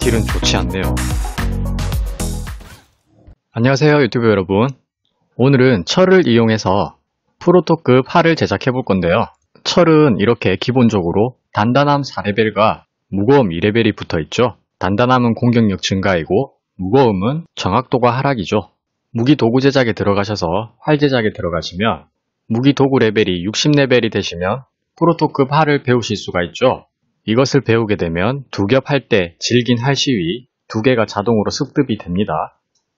딜은 좋지 않네요. 안녕하세요 유튜브 여러분. 오늘은 철을 이용해서 프로토급 활을 제작해 볼 건데요. 철은 이렇게 기본적으로 단단함 4레벨과 무거움 2레벨이 붙어 있죠. 단단함은 공격력 증가이고 무거움은 정확도가 하락이죠. 무기 도구 제작에 들어가셔서 활 제작에 들어가시면 무기 도구 레벨이 60레벨이 되시면 프로토급 활을 배우실 수가 있죠. 이것을 배우게 되면 두 겹 할 때 질긴 활 시위 두 개가 자동으로 습득이 됩니다.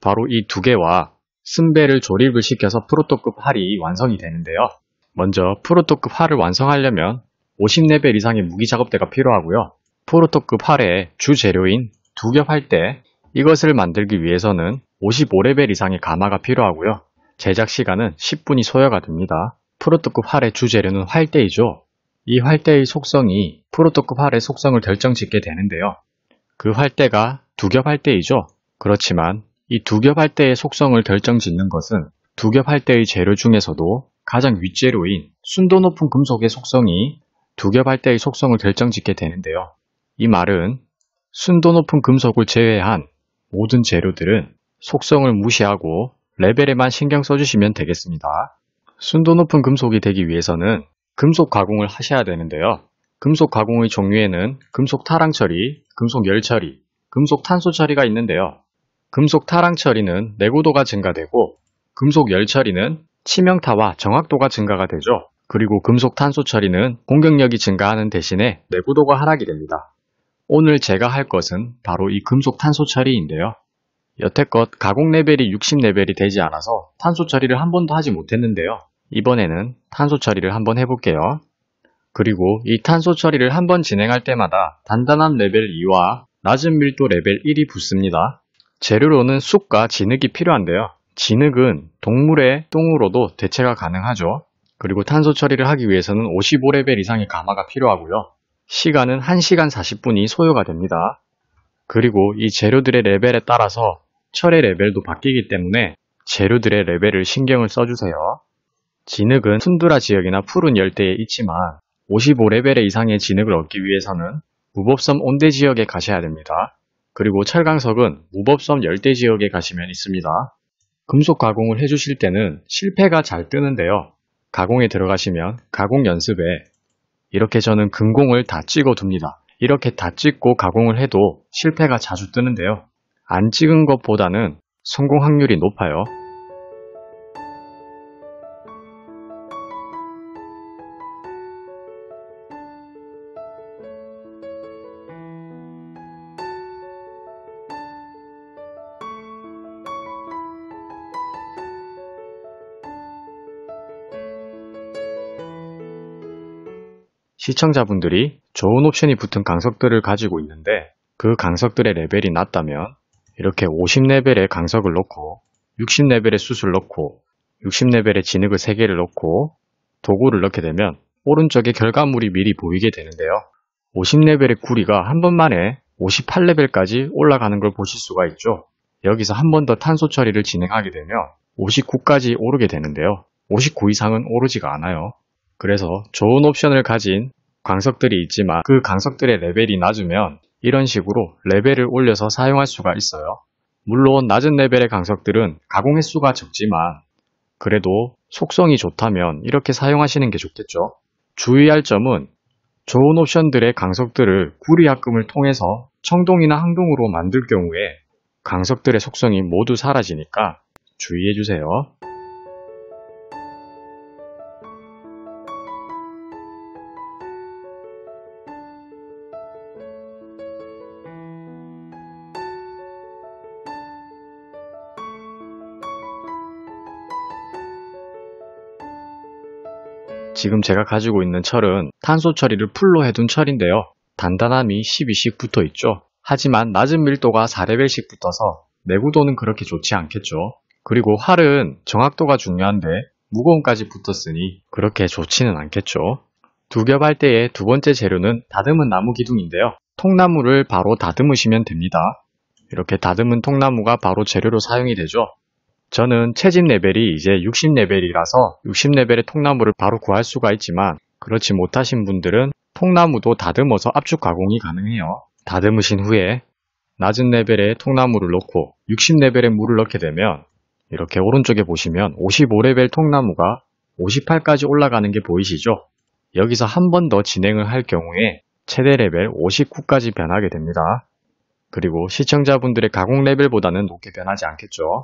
바로 이 두 개와 쓴배를 조립을 시켜서 프로토급 활이 완성이 되는데요. 먼저 프로토급 활을 완성하려면 50레벨 이상의 무기 작업대가 필요하고요. 프로토급 활의 주 재료인 두 겹 할 때 이것을 만들기 위해서는 55레벨 이상의 가마가 필요하고요. 제작 시간은 10분이 소요가 됩니다. 프로토급 활의 주 재료는 활대이죠. 이 활대의 속성이 프로토급 활의 속성을 결정짓게 되는데요. 그 활대가 두겹 활대이죠. 그렇지만 이 두겹 활대의 속성을 결정짓는 것은 두겹 활대의 재료 중에서도 가장 윗재료인 순도 높은 금속의 속성이 두겹 활대의 속성을 결정짓게 되는데요. 이 말은 순도 높은 금속을 제외한 모든 재료들은 속성을 무시하고 레벨에만 신경 써주시면 되겠습니다. 순도 높은 금속이 되기 위해서는 금속 가공을 하셔야 되는데요. 금속 가공의 종류에는 금속 타랑 처리, 금속 열 처리, 금속 탄소 처리가 있는데요. 금속 타랑 처리는 내구도가 증가되고 금속 열 처리는 치명타와 정확도가 증가가 되죠. 그리고 금속 탄소 처리는 공격력이 증가하는 대신에 내구도가 하락이 됩니다. 오늘 제가 할 것은 바로 이 금속 탄소 처리인데요. 여태껏 가공 레벨이 60 레벨이 되지 않아서 탄소 처리를 한 번도 하지 못했는데요. 이번에는 탄소 처리를 한번 해볼게요. 그리고 이 탄소 처리를 한번 진행할 때마다 단단한 레벨 2와 낮은 밀도 레벨 1이 붙습니다. 재료로는 쑥과 진흙이 필요한데요. 진흙은 동물의 똥으로도 대체가 가능하죠. 그리고 탄소 처리를 하기 위해서는 55레벨 이상의 가마가 필요하고요. 시간은 1시간 40분이 소요가 됩니다. 그리고 이 재료들의 레벨에 따라서 철의 레벨도 바뀌기 때문에 재료들의 레벨을 신경을 써주세요. 진흙은 툰드라 지역이나 푸른 열대에 있지만 55레벨의 이상의 진흙을 얻기 위해서는 무법섬 온대 지역에 가셔야 됩니다. 그리고 철강석은 무법섬 열대 지역에 가시면 있습니다. 금속 가공을 해주실 때는 실패가 잘 뜨는데요. 가공에 들어가시면 가공 연습에 이렇게 저는 금공을 다 찍어 둡니다. 이렇게 다 찍고 가공을 해도 실패가 자주 뜨는데요. 안 찍은 것보다는 성공 확률이 높아요. 시청자분들이 좋은 옵션이 붙은 강석들을 가지고 있는데 그 강석들의 레벨이 낮다면 이렇게 50레벨의 강석을 넣고 60레벨의 숯을 넣고 60레벨의 진흙을 3개를 넣고 도구를 넣게 되면 오른쪽에 결과물이 미리 보이게 되는데요. 50레벨의 구리가 한 번만에 58레벨까지 올라가는 걸 보실 수가 있죠. 여기서 한 번 더 탄소 처리를 진행하게 되면 59까지 오르게 되는데요. 59 이상은 오르지가 않아요. 그래서 좋은 옵션을 가진 강석들이 있지만 그 강석들의 레벨이 낮으면 이런 식으로 레벨을 올려서 사용할 수가 있어요. 물론 낮은 레벨의 강석들은 가공 횟수가 적지만 그래도 속성이 좋다면 이렇게 사용하시는 게 좋겠죠. 주의할 점은 좋은 옵션들의 강석들을 구리합금을 통해서 청동이나 항동으로 만들 경우에 강석들의 속성이 모두 사라지니까 주의해 주세요. 지금 제가 가지고 있는 철은 탄소 처리를 풀로 해둔 철인데요. 단단함이 12씩 붙어 있죠. 하지만 낮은 밀도가 4레벨씩 붙어서 내구도는 그렇게 좋지 않겠죠. 그리고 활은 정확도가 중요한데 무거움까지 붙었으니 그렇게 좋지는 않겠죠. 두겹할 때의 두 번째 재료는 다듬은 나무 기둥인데요. 통나무를 바로 다듬으시면 됩니다. 이렇게 다듬은 통나무가 바로 재료로 사용이 되죠. 저는 채집 레벨이 이제 60레벨이라서 60레벨의 통나무를 바로 구할 수가 있지만 그렇지 못하신 분들은 통나무도 다듬어서 압축 가공이 가능해요. 다듬으신 후에 낮은 레벨의 통나무를 넣고 60레벨의 물을 넣게 되면 이렇게 오른쪽에 보시면 55레벨 통나무가 58까지 올라가는 게 보이시죠? 여기서 한 번 더 진행을 할 경우에 최대 레벨 59까지 변하게 됩니다. 그리고 시청자분들의 가공 레벨보다는 높게 변하지 않겠죠.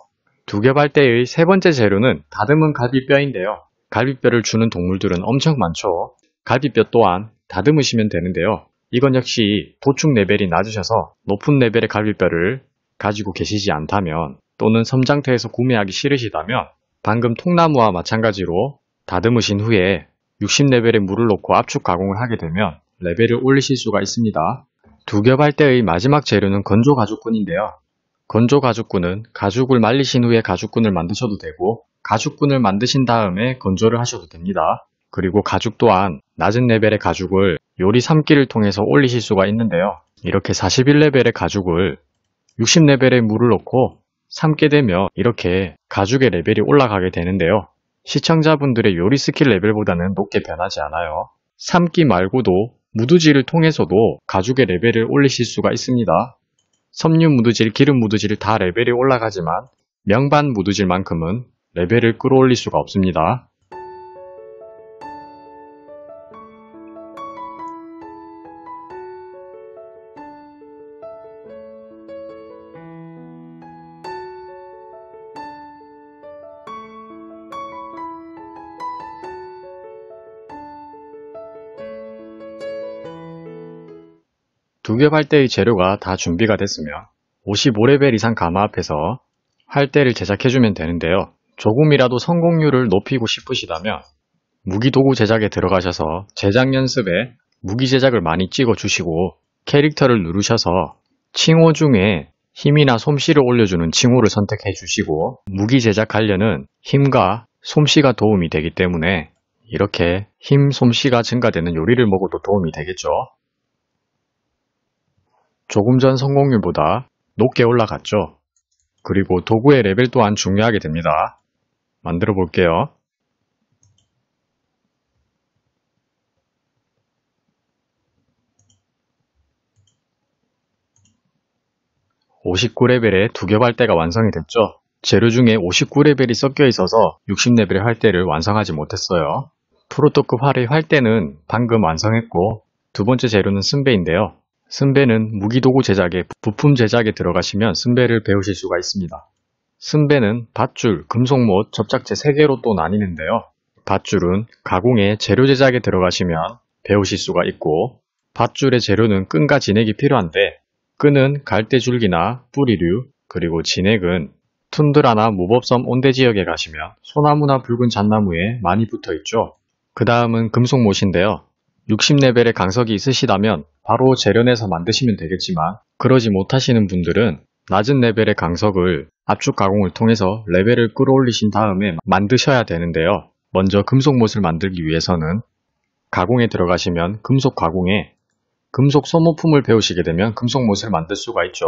두겹할 때의 세 번째 재료는 다듬은 갈비뼈인데요. 갈비뼈를 주는 동물들은 엄청 많죠. 갈비뼈 또한 다듬으시면 되는데요. 이건 역시 도축 레벨이 낮으셔서 높은 레벨의 갈비뼈를 가지고 계시지 않다면 또는 섬장터에서 구매하기 싫으시다면 방금 통나무와 마찬가지로 다듬으신 후에 60레벨의 물을 넣고 압축 가공을 하게 되면 레벨을 올리실 수가 있습니다. 두겹할 때의 마지막 재료는 건조 가죽군인데요. 건조 가죽군은 가죽을 말리신 후에 가죽군을 만드셔도 되고 가죽군을 만드신 다음에 건조를 하셔도 됩니다. 그리고 가죽 또한 낮은 레벨의 가죽을 요리 삶기를 통해서 올리실 수가 있는데요. 이렇게 41레벨의 가죽을 60레벨의 물을 넣고 삶게 되면 이렇게 가죽의 레벨이 올라가게 되는데요. 시청자분들의 요리 스킬 레벨보다는 높게 변하지 않아요. 삶기 말고도 무드질을 통해서도 가죽의 레벨을 올리실 수가 있습니다. 섬유 무드질, 기름 무드질 다 레벨이 올라가지만 명반 무드질만큼은 레벨을 끌어올릴 수가 없습니다. 두겹 할때의 재료가 다 준비가 됐으면 55레벨 이상 가마 앞에서 할때를 제작해주면 되는데요. 조금이라도 성공률을 높이고 싶으시다면 무기 도구 제작에 들어가셔서 제작 연습에 무기 제작을 많이 찍어 주시고 캐릭터를 누르셔서 칭호 중에 힘이나 솜씨를 올려주는 칭호를 선택해 주시고 무기 제작하려는 힘과 솜씨가 도움이 되기 때문에 이렇게 힘, 솜씨가 증가되는 요리를 먹어도 도움이 되겠죠. 조금 전 성공률보다 높게 올라갔죠. 그리고 도구의 레벨 또한 중요하게 됩니다. 만들어 볼게요. (59 레벨의) 두겹 할때가 완성이 됐죠. 재료 중에 59 레벨이 섞여 있어서 60 레벨의 활대를 완성하지 못했어요. 프로토급 활의 활대는 방금 완성했고 두 번째 재료는 쓴배인데요. 쓴배는 무기도구 제작에 부품 제작에 들어가시면 쓴배를 배우실 수가 있습니다. 쓴배는 밧줄, 금속못, 접착제 3개로 또 나뉘는데요. 밧줄은 가공에 재료 제작에 들어가시면 배우실 수가 있고 밧줄의 재료는 끈과 진액이 필요한데 끈은 갈대줄기나 뿌리류 그리고 진액은 툰드라나 무법섬 온대 지역에 가시면 소나무나 붉은 잣나무에 많이 붙어 있죠. 그 다음은 금속못인데요. 60레벨의 강석이 있으시다면 바로 재련해서 만드시면 되겠지만 그러지 못하시는 분들은 낮은 레벨의 강석을 압축 가공을 통해서 레벨을 끌어올리신 다음에 만드셔야 되는데요. 먼저 금속 못을 만들기 위해서는 가공에 들어가시면 금속 가공에 금속 소모품을 배우시게 되면 금속 못을 만들 수가 있죠.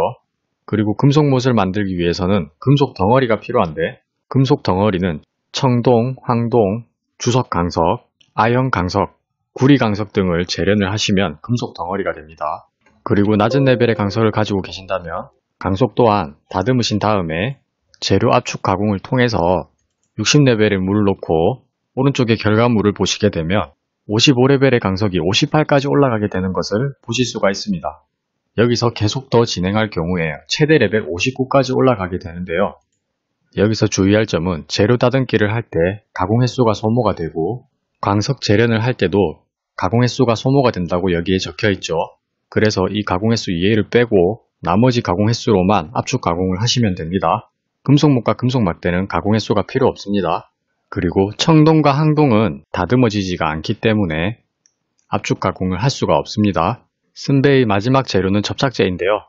그리고 금속 못을 만들기 위해서는 금속 덩어리가 필요한데 금속 덩어리는 청동, 황동, 주석 강석, 아연 강석, 구리 강석 등을 재련을 하시면 금속 덩어리가 됩니다. 그리고 낮은 레벨의 강석을 가지고 계신다면 강석 또한 다듬으신 다음에 재료 압축 가공을 통해서 60레벨의 물을 넣고 오른쪽에 결과물을 보시게 되면 55레벨의 강석이 58까지 올라가게 되는 것을 보실 수가 있습니다. 여기서 계속 더 진행할 경우에 최대 레벨 59까지 올라가게 되는데요. 여기서 주의할 점은 재료 다듬기를 할 때 가공 횟수가 소모가 되고 광석 재련을 할 때도 가공 횟수가 소모가 된다고 여기에 적혀 있죠. 그래서 이 가공 횟수 이해를 빼고 나머지 가공 횟수로만 압축 가공을 하시면 됩니다. 금속목과 금속 막대는 가공 횟수가 필요 없습니다. 그리고 청동과 항동은 다듬어지지가 않기 때문에 압축 가공을 할 수가 없습니다. 쓴배의 마지막 재료는 접착제인데요.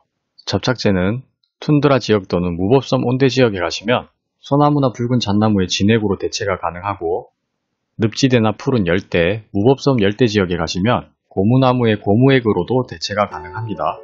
접착제는 툰드라 지역 또는 무법섬 온대 지역에 가시면 소나무나 붉은 잣나무의 진액으로 대체가 가능하고 늪지대나 푸른 열대, 무법섬 열대 지역에 가시면 고무나무의 고무액으로도 대체가 가능합니다.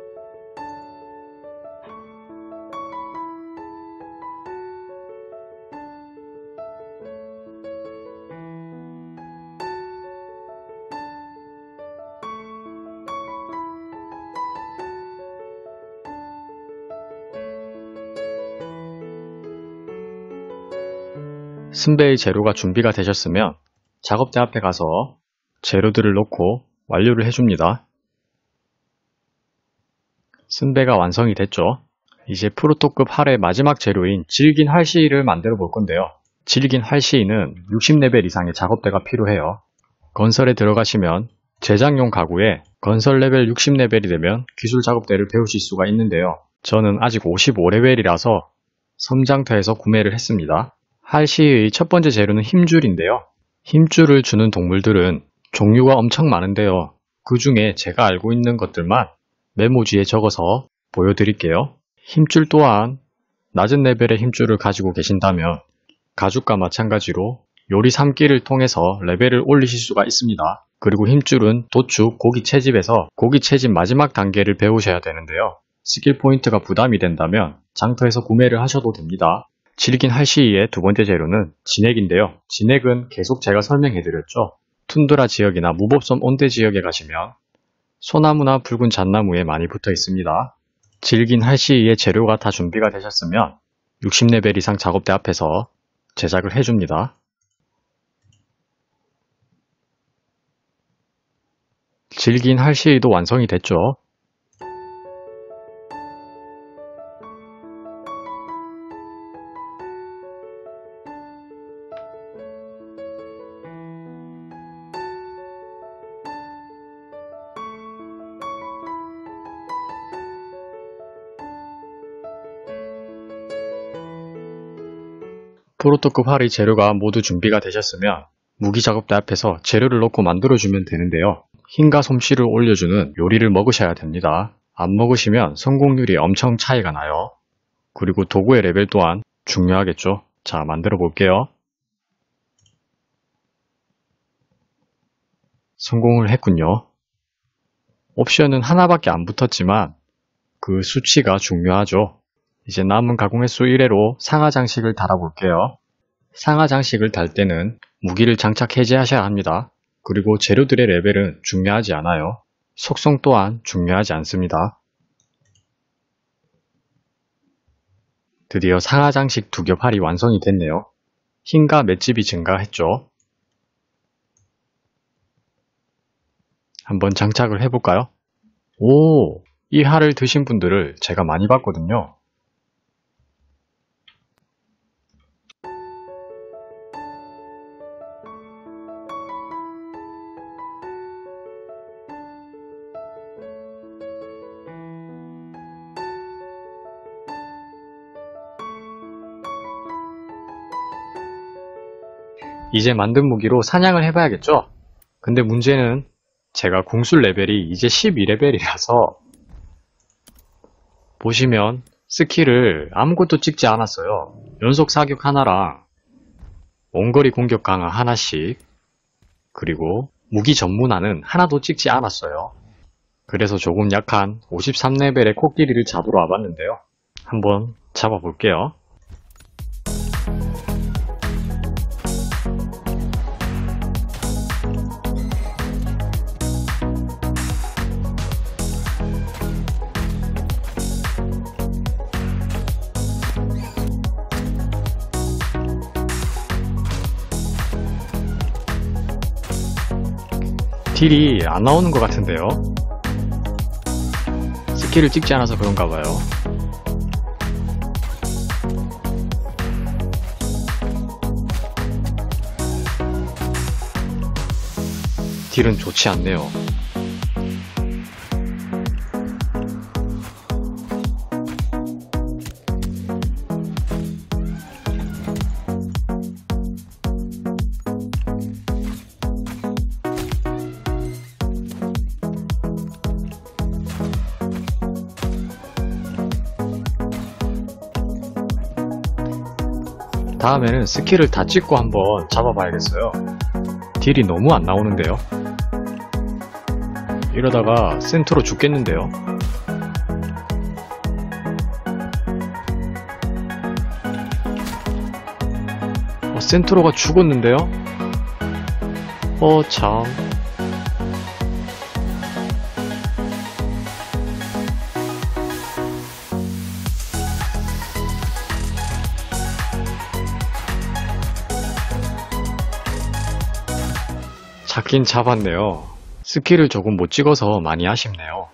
승배의 재료가 준비가 되셨으면 작업대 앞에 가서 재료들을 넣고 완료를 해줍니다. 승배가 완성이 됐죠. 이제 프로토급 활의 마지막 재료인 질긴 활시위를 만들어 볼 건데요. 질긴 활시위는 60레벨 이상의 작업대가 필요해요. 건설에 들어가시면 제작용 가구에 건설 레벨 60레벨이 되면 기술 작업대를 배우실 수가 있는데요. 저는 아직 55레벨이라서 섬장터에서 구매를 했습니다. 할시의 첫 번째 재료는 힘줄인데요. 힘줄을 주는 동물들은 종류가 엄청 많은데요. 그 중에 제가 알고 있는 것들만 메모지에 적어서 보여드릴게요. 힘줄 또한 낮은 레벨의 힘줄을 가지고 계신다면 가죽과 마찬가지로 요리 3기를 통해서 레벨을 올리실 수가 있습니다. 그리고 힘줄은 도축, 고기 채집에서 고기 채집 마지막 단계를 배우셔야 되는데요. 스킬 포인트가 부담이 된다면 장터에서 구매를 하셔도 됩니다. 질긴 할 시기의 두 번째 재료는 진액인데요. 진액은 계속 제가 설명해드렸죠. 툰드라 지역이나 무법섬 온대 지역에 가시면 소나무나 붉은 잣나무에 많이 붙어 있습니다. 질긴 할 시기의 재료가 다 준비가 되셨으면 60레벨 이상 작업대 앞에서 제작을 해줍니다. 질긴 할 시위도 완성이 됐죠. 프로토급 활의 재료가 모두 준비가 되셨으면 무기 작업대 앞에서 재료를 넣고 만들어주면 되는데요. 힘과 솜씨를 올려주는 요리를 먹으셔야 됩니다. 안 먹으시면 성공률이 엄청 차이가 나요. 그리고 도구의 레벨 또한 중요하겠죠. 자, 만들어 볼게요. 성공을 했군요. 옵션은 하나밖에 안 붙었지만 그 수치가 중요하죠. 이제 남은 가공 횟수 1회로 상하 장식을 달아볼게요. 상하 장식을 달 때는 무기를 장착 해제하셔야 합니다. 그리고 재료들의 레벨은 중요하지 않아요. 속성 또한 중요하지 않습니다. 드디어 상하 장식 두 겹팔이 완성이 됐네요. 힘과 맷집이 증가했죠. 한번 장착을 해볼까요? 오! 이 활을 드신 분들을 제가 많이 봤거든요. 이제 만든 무기로 사냥을 해봐야겠죠? 근데 문제는 제가 궁술 레벨이 이제 12레벨이라서 보시면 스킬을 아무것도 찍지 않았어요. 연속 사격 하나랑 원거리 공격 강화 하나씩 그리고 무기 전문화는 하나도 찍지 않았어요. 그래서 조금 약한 53레벨의 코끼리를 잡으러 와봤는데요. 한번 잡아볼게요. 딜이 안 나오는 것 같은데요. 스킬을 찍지 않아서 그런가 봐요. 딜은 좋지 않네요. 다음에는 스킬을 다 찍고 한번 잡아봐야겠어요. 딜이 너무 안 나오는데요. 이러다가 센터로 죽겠는데요. 어, 센트로가 죽었는데요? 어, 참. 잡긴 잡았네요. 스킬을 조금 못 찍어서 많이 아쉽네요.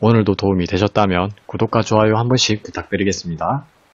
오늘도 도움이 되셨다면 구독과 좋아요 한 번씩 부탁드리겠습니다.